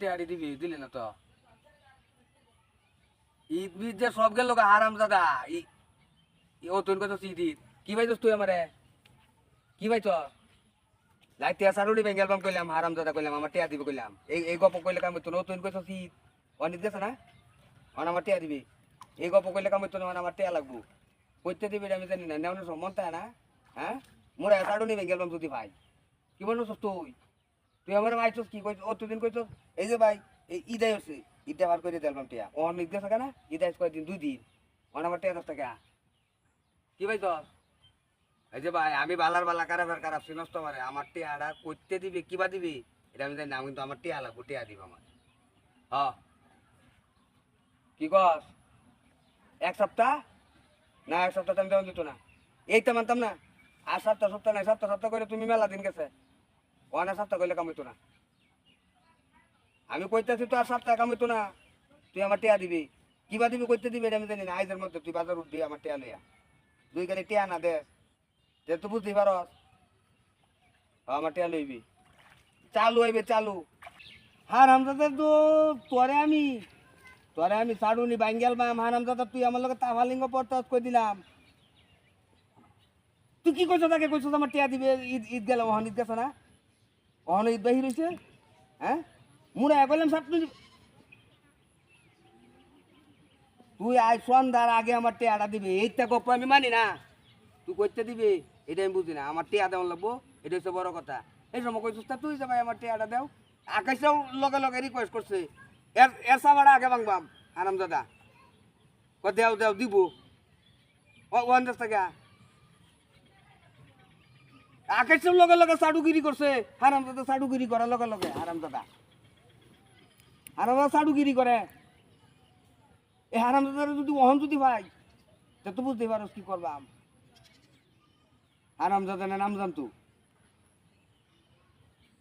টিয়ারি দিবি দিলি না তো ঈদ বিদ যে সব গেল হারাম দাদা ও তুই কত ঈদ ঈদ কি ভাই তুই আমারে কি ভাই তো লাইতে সারুনি বেঙ্গল বাম কইলাম হারাম দাদা কইলাম আমার টিয়া দিবি কইলাম এই এই গপ কইলে কাম তো তুই কইছ ঈদ অনিত গেছে না অন আমার টিয়া দিবি এই গপ কইলে কাম তো আমার টিয়া লাগবো কইতে দিবি আমি জানি না নেওয়ানোর মন তাই না হ্যাঁ মোরা সারুনি বেঙ্গল বাম যদি ভাই কি বলছ তুই তুই আমার ভাই কি কইছ ও তুই দিন কইছ? এই যে ভাই, এই ঈদে হচ্ছে ঈদে বার করে দিলাম টিয়া। ও অনেক থাকে না, ঈদে কয়েকদিন, দুই দিন। অন আমার টিয়া দশ টাকা কি ভাই তোর? এই যে ভাই, আমি বালার বালা কারাবার কারাপ নষ্ট পারে আমার টিয়াটা করতে দিবি, কিবা দিবি? এটা আমি জানি না, কিন্তু আমার টিয়া লাগবো, টিয়া দিব আমার। হ। কি কস? এক সপ্তাহ? না, এক সপ্তাহ আমি দেওয়া দিত না। এই তো মানতাম না। আর সপ্তাহ সপ্তাহ নাই সপ্তাহ সপ্তাহ করে তুমি মেলা দিন গেছে। অনেক সপ্তাহ করলে কামাইতো না। আমি কইতেছি তো আর সপ্তাহ কামাইতো না, তুই আমার টিয়া দিবি। কিবা দিবি, কইতে দিবি আমি জানি না। আইজের মধ্যে তুই বাজার উঠবি, আমার টিয়া লইয়া। দুই গাড়ি টিয়া না দে যে তুই বুঝতে পারস। আমার টিয়া লইবি। চালু হইবে চালু। হারামজাদা তো তোরে আমি তোরে আমি ছাড়ুনি, বাঙ্গেল বাম। হারামজাদা, তুই আমার লগে তাফালিঙ্গ পড়তে কই দিলাম। তুই কি কইছ তাকে কইছ আমার টিয়া দিবে, ঈদ ঈদ গেল ওহন ঈদ গেছে না? ওহন ঈদ বাহির হয়েছে হ্যাঁ মুড়া কইলাম সাত তুই তুই আজ সন্ধ্যার আগে আমার টিয়াটা দিবি। এইটা গপ্প আমি মানি না। তুই করতে দিবি, এটা আমি বুঝি না। আমার টিয়া দেওয়া লাগবো, এটা হচ্ছে বড় কথা। এই সময় কইছিস তা তুই যাবাই আমার টিয়াটা দেও। আকাশেও লগে লগে রিকোয়েস্ট করছে। এর এর সাবাড়া আগে বাংবাম আরাম দাদা দেও দেও, দিব। ও ওয়ান দশ টাকা আকাশেও লগে লগে সাডুগিরি করছে। হারাম দাদা সাডুগিরি করে লগে লগে হারাম দাদা হারাম দাদা সাডুগিরি করে। এই হারাম দাদার যদি অহন যদি ভাই তা তো বুঝতে পারস কি করবাম হারাম দাদা না নাম জানতু?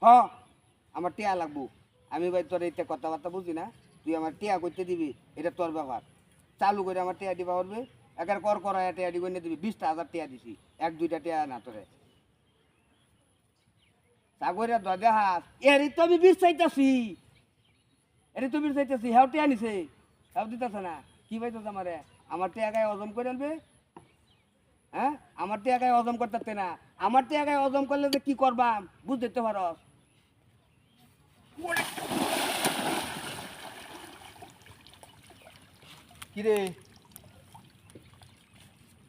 হ, আমার টিয়া লাগবো। আমি ভাই তোর এইটা কথাবার্তা বুঝি না। তুই আমার টিয়া করতে দিবি, এটা তোর ব্যাপার। চালু করে আমার টিয়া দিবা পারবে একার কর করা টিয়া দি দিবি, বিশটা হাজার টিয়া দিছি। এক, দুইটা টিয়া না তোরে। সাগরিয়া দরজা হাত এরই তো আমি বিষ চাইতাছি এরই তো বিষ চাইতাছি হ্যাঁ টিয়া নিছে হ্যাঁ দিতেছে না কি পাইতেছে আমারে আমার টিয়া গায়ে হজম করে আনবে। হ্যাঁ আমার টিয়া গায়ে হজম করতে না। আমার টিয়া গায়ে হজম করলে যে কি করবাম বুঝতে তো পারস কিরে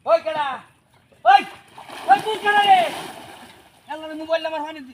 ওই কেডা? ওই ওই তুই কেডা রে মোবাইল নাম্বার দি